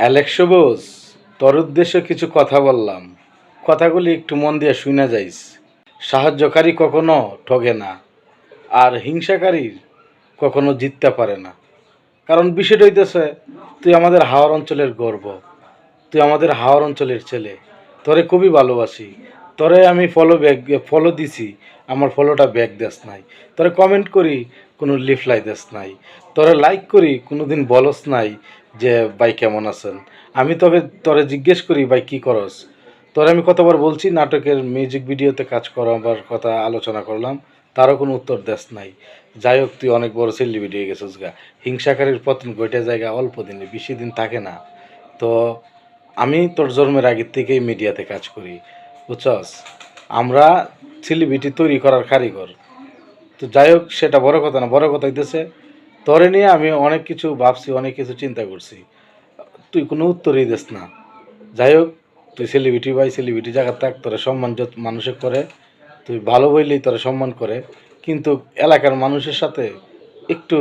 Alex Bose তোর উদ্দেশ্যে কিছু কথা বললাম। কথাগুলি একটু মন দিয়ে শুনে যাইস। সাহায্যকারী কখনো ঠগে না, আর হিংসাকারী কখনো জিততে পারে না। কারণ বিষয়টা হইতেছে, তুই আমাদের হাওয়ার অঞ্চলের গর্ব। তুই আমাদের হাওয়ার অঞ্চলের ছেলে। তোরে খুবই ভালোবাসি। তোরে আমি ফলো ব্যাগ ফলো দিছি। আমার ফলোটা ব্যাক দেস নাই। তোরে কমেন্ট করি, কোনো লিফলাই দেস নাই। তোরে লাইক করি কোনো দিন বলস নাই। যে, ভাই, কেমন আছেন? আমি তোকে, তোরে জিজ্ঞেস করি, ভাই, কী করস? তোরে আমি কতবার বলছি, নাটকের মিউজিক ভিডিওতে কাজ করাবার কথা আলোচনা করলাম, তারও কোনো উত্তর দেস নাই। যাই হোক, তুই অনেক বড় সেলিব্রিটি হয়ে গেছিস গা। হিংসাকারীর পতন গোটা জায়গা অল্প দিনে, বেশি দিন থাকে না। তো, আমি তোর জন্মের আগের থেকেই মিডিয়াতে কাজ করি, বুঝছস? আমরা সেলিব্রিটি তৈরি করার কারিগর। তো যাই হোক, সেটা বড় কথা না, বড় কথা হইতেছে তোরে নিয়ে আমি অনেক কিছু ভাবছি, অনেক কিছু চিন্তা করছি। তুই কোনো উত্তরই দিস না। যাই হোক, তুই সেলিব্রিটি ভাই সেলিব্রিটি জায়গা থাক, তোরা সম্মান যত মানুষে করে, তুই ভালো বললেই তোরা সম্মান করে। কিন্তু এলাকার মানুষের সাথে একটু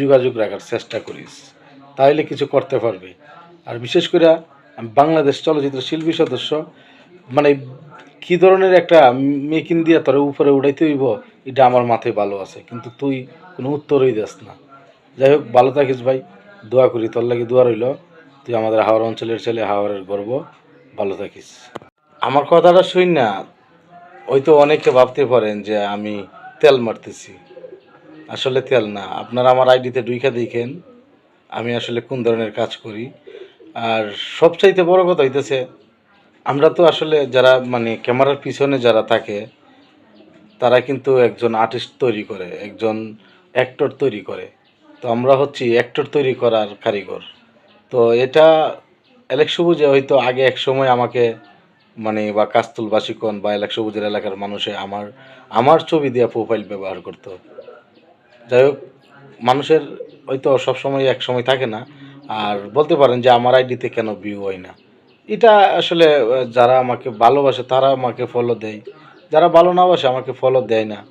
যোগাযোগ রাখার চেষ্টা করিস তাহলে কিছু করতে পারবি। আর বিশেষ করে বাংলাদেশ চলচ্চিত্র শিল্পী সদস্য মানে কি ধরনের একটা মেকিং দিয়ে তোর উপরে উঠাইতে হইব, এটা আমার মাথায় ভালো আছে, কিন্তু তুই কোনো উত্তরই দিস না। যাই হোক, ভালো থাকিস ভাই, দোয়া করি, তোর লাগি দোয়া রইল। তুই আমাদের হাওড় অঞ্চলের ছেলে, হাওড়ের গর্ব, ভালো থাকিস। আমার কথাটা শুন না ওই তো অনেকে ভাবতে পারেন যে আমি তেল মারতেছি। আসলে তেল না, আপনারা আমার আইডিতে ডুইখা দেখেন, আমি আসলে কোন ধরনের কাজ করি। আর সবচাইতে বড় কথা হইতেছে আমরা তো আসলে যারা মানে ক্যামেরার পিছনে যারা থাকে, তারা কিন্তু একজন আর্টিস্ট তৈরি করে, একজন অ্যাক্টর তৈরি করে। তো আমরা হচ্ছি অ্যাক্টর তৈরি করার কারিগর। তো এটা এলেক সবুজে হয়তো আগে এক সময় আমাকে মানে বা কাস্তুল বাসিকন বা এলাক সবুজের এলাকার মানুষে আমার আমার ছবি দিয়ে প্রোফাইল ব্যবহার করতো। যাই হোক, মানুষের হয়তো সবসময় এক সময় থাকে না। আর বলতে পারেন যে আমার আইডিতে কেন ভিউ হয় না। এটা আসলে যারা আমাকে ভালোবাসে তারা আমাকে ফলো দেয়। যারা ভালো না বাসে আমাকে ফলো দেয় না।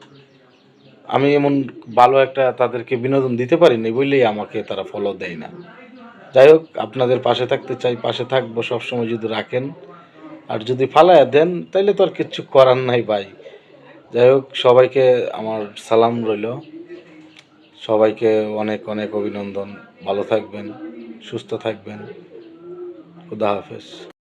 আমি এমন ভালো একটা তাদেরকে বিনোদন দিতে পারিনি বললেই আমাকে তারা ফলো দেয় না। যাই হোক, আপনাদের পাশে থাকতে চাই, পাশে থাকব সবসময় যদি রাখেন। আর যদি ফালায়া দেন, তাইলে তো আর কিচ্ছু করার নাই ভাই। যাই হোক, সবাইকে আমার সালাম রইল। সবাইকে অনেক অনেক অভিনন্দন। ভালো থাকবেন, সুস্থ থাকবেন। O saudáveis.